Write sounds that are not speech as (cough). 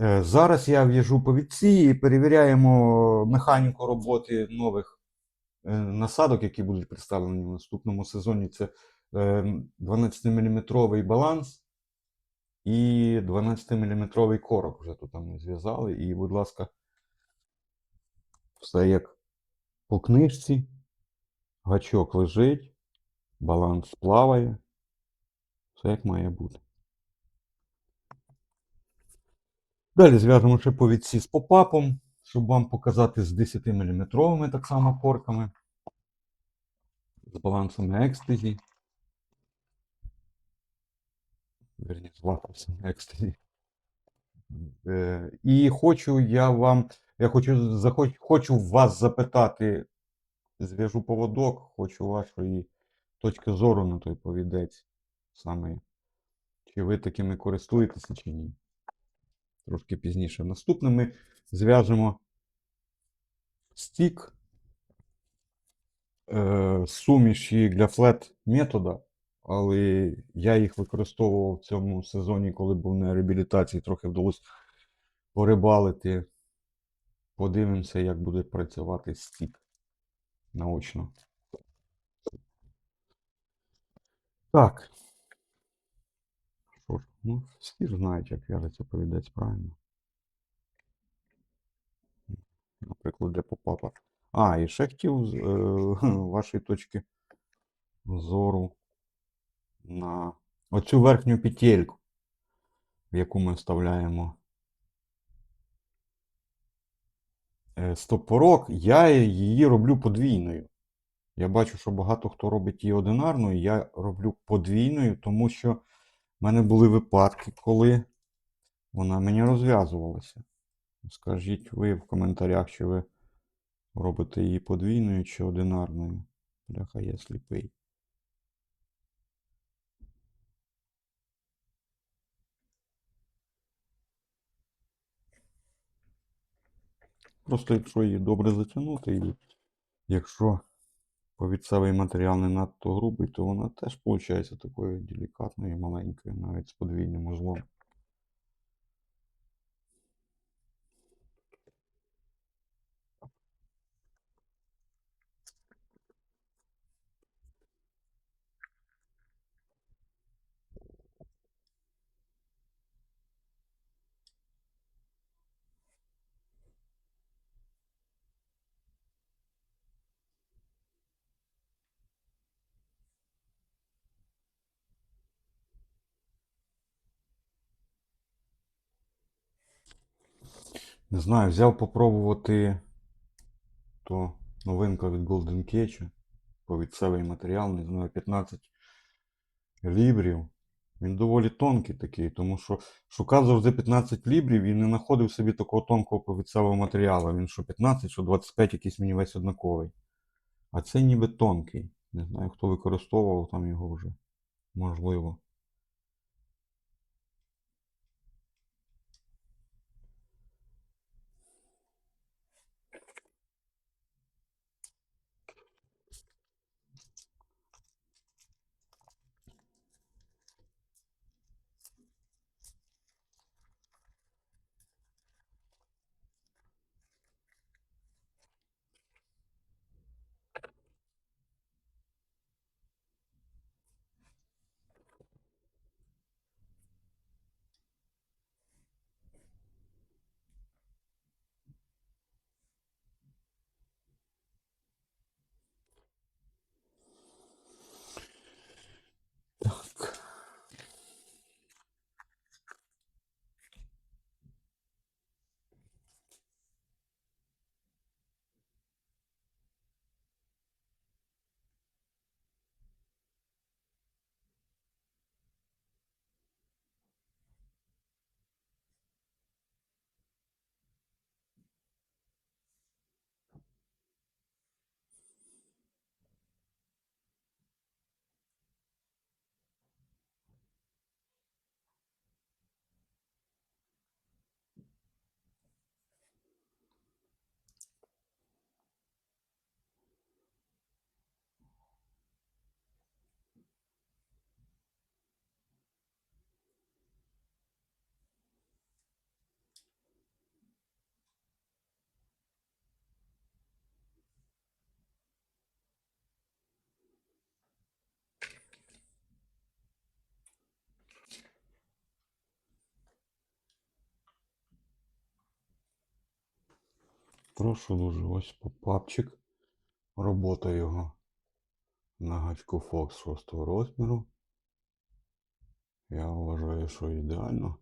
Е, Зараз я в'їжджу по вітці і перевіряємо механіку роботи нових е, насадок, які будуть представлені в наступному сезоні. Це 12-мм баланс і 12-мм корок. Вже тут ми зв'язали. І, будь ласка, все як по книжці. Гачок лежить, баланс плаває. Все як має бути. Далі зв'яжемо ще повідці з попапом, щоб вам показати з 10-мм так само корками. З балансами екстезі. Вірні, з лакусами екстезі. Е, І хочу я вам, я хочу, захоч, хочу вас запитати, зв'яжу поводок, хочу вашої точки зору на той повідець. Саме, чи ви такими користуєтеся, чи ні. Трошки пізніше. Наступне ми зв'яжемо стік е, суміші для флет метода, але я їх використовував в цьому сезоні, коли був на реабілітації, трохи вдалося порибалити. Подивимося, як буде працювати стік наочно. Так. Ну, всі ж знають, як в'яжеться повідець правильно. Наприклад, для попапа. А, і ще хотів з е, (laughs) вашої точки зору на оцю верхню петельку, в яку ми вставляємо е, стопорок. Я її роблю подвійною. Я бачу, що багато хто робить її одинарною, я роблю подвійною, тому що в мене були випадки, коли вона мені розв'язувалася. Скажіть ви в коментарях, чи ви робите її подвійною чи одинарною. Бляха, я сліпий. Просто якщо її добре затягнути, і якщо повідцевий матеріал не надто грубий, то вона теж виходить такою делікатною і маленькою, навіть з подвійним узлом. Не знаю, взяв попробувати то новинка від Golden Cage. Повідцевий матеріал, не знаю, 15 лібрів. Він доволі тонкий такий, тому що шукав завжди 15 лібрів і не знаходив собі такого тонкого повідцевого матеріалу. Він що 15, що 25 якийсь мені весь однаковий. А цей ніби тонкий. Не знаю, хто використовував там його вже. Можливо. Прошу дуже, ось попапчик. Робота його на гачку Fox 6 розміру. Я вважаю, що ідеально.